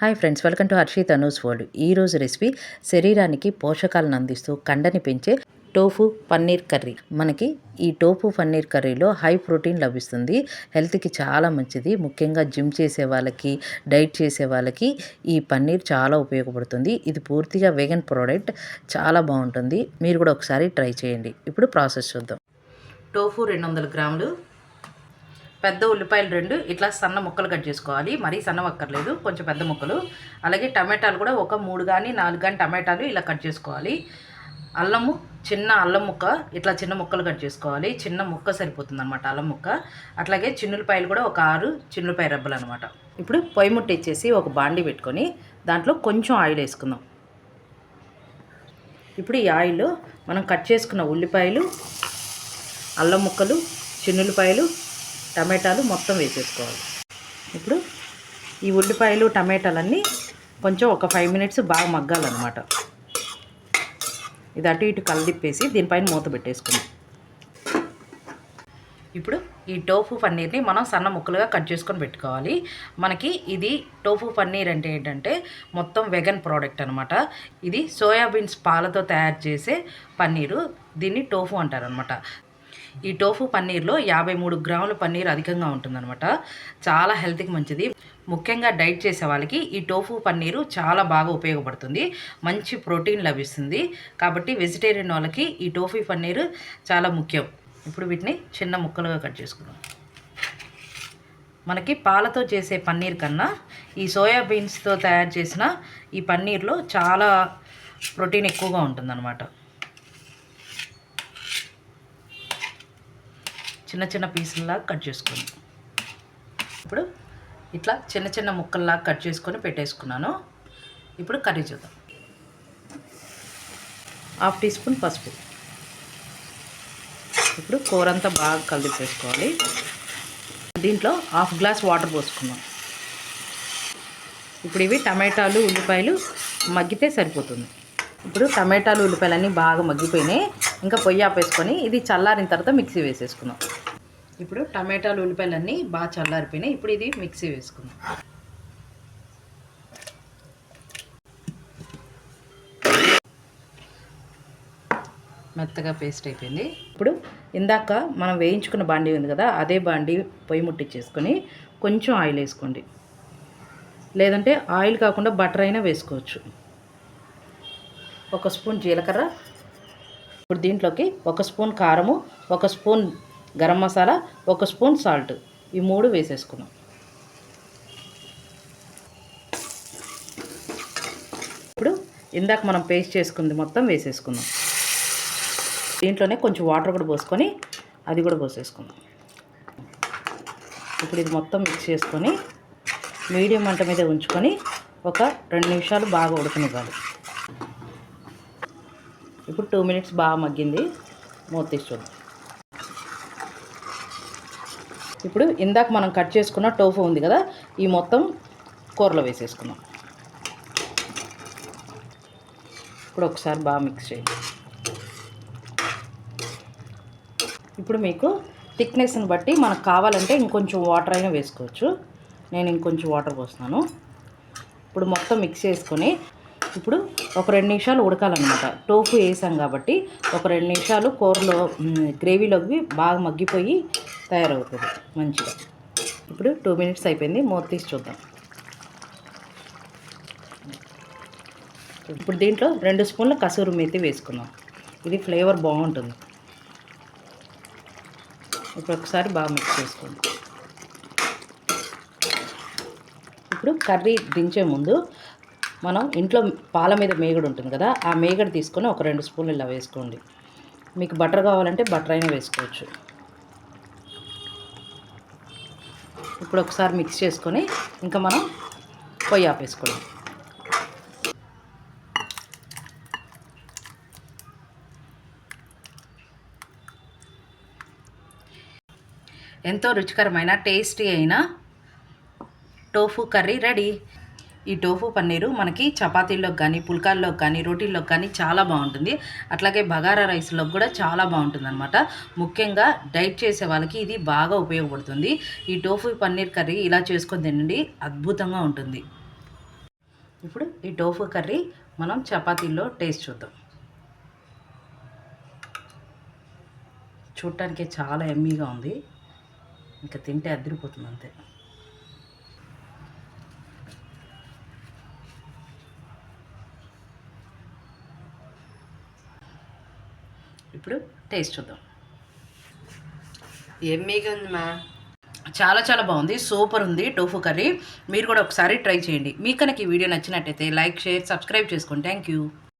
Hi friends welcome to Harshit Anu's world. ఈరోజు recipe శరీరానికి పోషకాలను అందిస్తూ కండని పెంచే టోఫు పన్నీర్ కర్రీ. మనకి ఈ టోఫు పన్నీర్ కర్రీలో హై ప్రోటీన్ లభిస్తుంది. హెల్త్కి చాలా మంచిది. ముఖ్యంగా జిమ్ చేసే వాళ్ళకి డైట్ చేసే వాళ్ళకి ఈ పన్నీర్ చాలా ఉపయోగపడుతుంది. ఇది పూర్తిగా వెగన్ ప్రోడక్ట్ చాలా బాగుంటుంది. మీరు కూడా ఒకసారి ట్రై చేయండి. ఇప్పుడు ప్రాసెస్ చూద్దాం. టోఫు రెండు వందల గ్రాములు పెద్ద ఉల్లిపాయలు రెండు ఇట్లా సన్న ముక్కలు కట్ చేసుకోవాలి. మరీ సన్న అక్కర్లేదు కొంచెం పెద్ద ముక్కలు. అలాగే టమాటాలు కూడా ఒక మూడు కానీ నాలుగు కానీ టమాటాలు ఇలా కట్ చేసుకోవాలి. అల్లము చిన్న అల్లం ముక్క ఇట్లా చిన్న ముక్కలు కట్ చేసుకోవాలి. చిన్న ముక్క సరిపోతుంది అనమాట అల్లం ముక్క. అట్లాగే చిన్నులపాయలు కూడా ఒక ఆరు చిన్నులపాయ రబ్బలు అనమాట ఇప్పుడు పొయ్యి ముట్ట ఇచ్చేసి ఒక బాండి పెట్టుకొని దాంట్లో కొంచెం ఆయిల్ వేసుకుందాం. ఇప్పుడు ఈ ఆయిల్ మనం కట్ చేసుకున్న ఉల్లిపాయలు అల్లం ముక్కలు చిన్నులపాయలు టమాటాలు మొత్తం వేసేసుకోవాలి. ఇప్పుడు ఈ ఉల్లిపాయలు టమాటాలన్నీ కొంచెం ఒక ఫైవ్ మినిట్స్ బాగా మగ్గాలన్నమాట. ఇది అటు ఇటు కలదిప్పేసి దీనిపైన మూత పెట్టేసుకున్నాం ఇప్పుడు ఈ టోఫు పన్నీర్ని మనం సన్న ముక్కలుగా కట్ చేసుకొని పెట్టుకోవాలి. మనకి ఇది టోఫు పన్నీర్ అంటే ఏంటంటే మొత్తం వెగన్ ప్రోడక్ట్ అనమాట ఇది సోయాబీన్స్ పాలతో తయారు చేసే పన్నీరు. దీన్ని టోఫు అంటారనమాట ఈ టోఫు పన్నీర్లో యాభై మూడు గ్రాముల పన్నీర్ అధికంగా ఉంటుందన్నమాట. చాలా హెల్త్కి మంచిది. ముఖ్యంగా డైట్ చేసే వాళ్ళకి ఈ టోఫు పన్నీరు చాలా బాగా ఉపయోగపడుతుంది. మంచి ప్రోటీన్ లభిస్తుంది. కాబట్టి వెజిటేరియన్ వాళ్ళకి ఈ టోఫు పన్నీరు చాలా ముఖ్యం. ఇప్పుడు వీటిని చిన్న ముక్కలుగా కట్ చేసుకుందాం. మనకి పాలతో చేసే పన్నీర్ కన్నా ఈ సోయాబీన్స్తో తయారు చేసిన ఈ పన్నీర్లో చాలా ప్రోటీన్ ఎక్కువగా ఉంటుందన్నమాట. చిన్న చిన్న పీసుల్లా కట్ చేసుకోండి ఇప్పుడు ఇట్లా చిన్న చిన్న ముక్కల్లాగా కట్ చేసుకొని పెట్టేసుకున్నాను. ఇప్పుడు కర్రీ చూద్దాం. హాఫ్ టీ స్పూన్ పసుపు. ఇప్పుడు కూర అంతా బాగా కలిపేసుకోవాలి. దీంట్లో హాఫ్ గ్లాస్ వాటర్ పోసుకుందాం. ఇప్పుడు ఇవి టమాటాలు ఉల్లిపాయలు మగ్గితే సరిపోతుంది. ఇప్పుడు టమాటాలు ఉల్లిపాయలు అన్నీ బాగా మగ్గిపోయినాయి. ఇంకా పొయ్యి ఆపేసుకొని ఇది చల్లారిన తర్వాత మిక్సీ వేసేసుకుందాం. ఇప్పుడు టమాటాలు ఉల్లిపాయలు అన్నీ బాగా చల్లారిపోయినాయి. ఇప్పుడు ఇది మిక్సీ వేసుకుందాం. మెత్తగా పేస్ట్ అయిపోయింది. ఇప్పుడు ఇందాక మనం వేయించుకున్న బాండీ ఉంది కదా అదే బాండీ పొయ్యి ముట్టించేసుకొని కొంచెం ఆయిల్ వేసుకోండి. లేదంటే ఆయిల్ కాకుండా బటర్ అయినా వేసుకోవచ్చు. ఒక స్పూన్ జీలకర్ర. ఇప్పుడు దీంట్లోకి ఒక స్పూన్ కారము ఒక స్పూన్ గరం మసాలా ఒక స్పూన్ సాల్ట్. ఈ మూడు వేసేసుకున్నాం. ఇప్పుడు ఇందాక మనం పేస్ట్ చేసుకుంది మొత్తం వేసేసుకుందాం దీంట్లోనే కొంచెం వాటర్ కూడా పోసుకొని అది కూడా పోసేసుకుందాం ఇప్పుడు ఇది మొత్తం మిక్స్ చేసుకొని మీడియం మంట మీద ఉంచుకొని ఒక రెండు నిమిషాలు బాగా ఉడకనివ్వాలి. ఇప్పుడు టూ మినిట్స్ బాగా మగ్గింది. మూత తీసి చూద్దాం. ఇప్పుడు ఇందాక మనం కట్ చేసుకున్న టోఫు ఉంది కదా ఈ మొత్తం కూరలో వేసేసుకున్నాం ఇప్పుడు ఒకసారి బాగా మిక్స్ చేయండి ఇప్పుడు మీకు థిక్నెస్ని బట్టి మనకు కావాలంటే ఇంకొంచెం వాటర్ అయినా వేసుకోవచ్చు. నేను ఇంకొంచెం వాటర్ పోస్తున్నాను. ఇప్పుడు మొత్తం మిక్స్ చేసుకొని ఇప్పుడు ఒక రెండు నిమిషాలు ఉడకాలన్నమాట. టోఫు వేసాం కాబట్టి ఒక రెండు నిమిషాలు కూరలో గ్రేవీలోకి బాగా మగ్గిపోయి తయారవుతుంది మంచిగా. ఇప్పుడు టూ మినిట్స్ అయిపోయింది మూత తీసి చూద్దాం. ఇప్పుడు దీంట్లో రెండు స్పూన్ల కసూరు మేతి వేసుకుందాం. ఇది ఫ్లేవర్ బాగుంటుంది. ఇప్పుడు ఒకసారి బాగా మిక్స్ చేసుకోండి. ఇప్పుడు కర్రీ దించే ముందు మనం ఇంట్లో పాల మీద మేగడు ఉంటుంది కదా ఆ మేగడ తీసుకొని ఒక రెండు స్పూన్లు ఇలా వేసుకోండి. మీకు బటర్ కావాలంటే బటర్ అయినా వేసుకోవచ్చు. ఇప్పుడు ఒకసారి మిక్స్ చేసుకొని ఇంకా మనం పొయ్యి ఆపేసుకోండి ఎంతో రుచికరమైన టేస్టీ అయిన టోఫు కర్రీ రెడీ. ఈ టోఫు పన్నీరు మనకి చపాతీల్లో కానీ పుల్కాల్లోకి కానీ రోటీల్లో కానీ చాలా బాగుంటుంది. అట్లాగే బగారా రైస్లోకి కూడా చాలా బాగుంటుంది అనమాట ముఖ్యంగా డైట్ చేసే వాళ్ళకి ఇది బాగా ఉపయోగపడుతుంది. ఈ టోఫు పన్నీర్ కర్రీ ఇలా చేసుకొని తినండి అద్భుతంగా ఉంటుంది. ఇప్పుడు ఈ టోఫు కర్రీ మనం చపాతీల్లో టేస్ట్ చూద్దాం. చూడటానికి చాలా ఎమ్మీగా ఉంది. ఇంకా తింటే అదిరిపోతుంది అంతే. ఇప్పుడు టేస్ట్ చూద్దాం. ఎమ్మీగా ఉంది మా? చాలా చాలా బాగుంది సూపర్ ఉంది టోఫు కర్రీ. మీరు కూడా ఒకసారి ట్రై చేయండి. మీకు కనుక ఈ వీడియో నచ్చినట్టయితే లైక్ షేర్ సబ్స్క్రైబ్ చేసుకోండి థ్యాంక్ యూ